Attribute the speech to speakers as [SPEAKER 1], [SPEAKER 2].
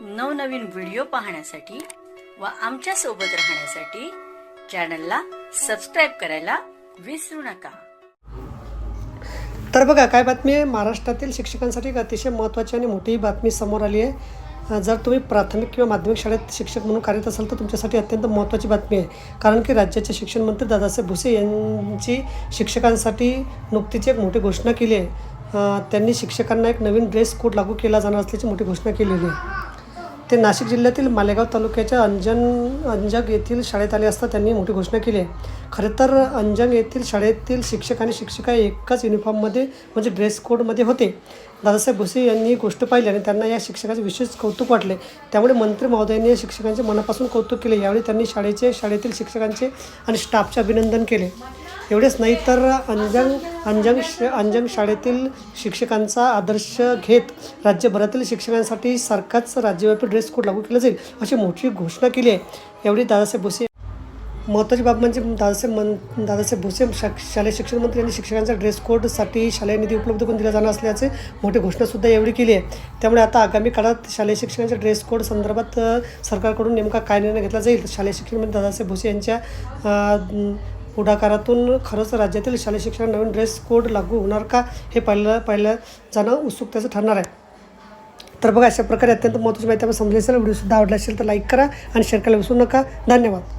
[SPEAKER 1] नवनवीन व्हिडिओ पाहण्यासाठी व आमच्यासोबत राहण्यासाठी चॅनलला सबस्क्राईब करायला विसरू नका.
[SPEAKER 2] तर बघा काय बातमी आहे? महाराष्ट्रातील शिक्षकांसाठी एक अतिशय महत्त्वाची आणि मोठी बातमी समोर आली आहे. जर तुम्ही प्राथमिक किंवा माध्यमिक शाळेत शिक्षक म्हणून कार्यरत असाल तर तुमच्यासाठी अत्यंत महत्त्वाची बातमी आहे. कारण की राज्याचे शिक्षण मंत्री दादासाहेब भुसे यांची शिक्षकांसाठी नुकतीच एक मोठी घोषणा केली आहे. त्यांनी शिक्षकांना एक नवीन ड्रेस कोड लागू केला जाणार असल्याची मोठी घोषणा केलेली आहे. ते नाशिक जिल्ह्यातील मालेगाव तालुक्याच्या अंजन अंजग येथील शाळेत आले असता त्यांनी मोठी घोषणा केली. आहे खरं तर अंजंग येथील शाळेतील शिक्षक आणि शिक्षिका एकाच युनिफॉर्ममध्ये म्हणजे ड्रेस कोडमध्ये होते. दादासाहेब भुसे यांनी ही गोष्ट पाहिली आणि त्यांना या शिक्षकाचे विशेष कौतुक वाटले. त्यामुळे मंत्री महोदयांनी या शिक्षकांचे मनापासून कौतुक केले. यावेळी त्यांनी शाळेचे शाळेतील शिक्षकांचे आणि स्टाफचे अभिनंदन केले. एवढेच नाही तर अंजंग अंजंग श अंजंग शाळेतील शिक्षकांचा आदर्श घेत राज्यभरातील शिक्षकांसाठी सारखाच राज्यव्यापी ड्रेस कोड लागू केला जाईल अशी मोठी घोषणा केली आहे. एवढी दादासाहेब भुसे महत्त्वाची बाब म्हणजे दादासाहेब मन दादासाहेब भुसे शा शालेय शिक्षण मंत्री यांनी शिक्षकांच्या ड्रेस कोडसाठी शालेय निधी उपलब्ध करून दिला जाणार असल्याचे मोठी घोषणासुद्धा एवढी केली आहे. त्यामुळे आता आगामी काळात शालेय शिक्षकांच्या ड्रेस कोड संदर्भात सरकारकडून नेमका काय निर्णय घेतला जाईल? शालेय शिक्षण मंत्री दादासाहेब भुसे यांच्या पुढाकारातून खरंच राज्यातील शालेय शिक्षण नवीन ड्रेस कोड लागू होणार का हे पाहिलं पाहिलं जाणं उत्सुकतेचं ठरणार आहे. तर बघा अशा प्रकारे अत्यंत महत्त्वाची माहिती आपण समजली असेल व्हिडिओसुद्धा आवडला असेल तर लाईक करा आणि शेअर करायला विसरू नका. धन्यवाद.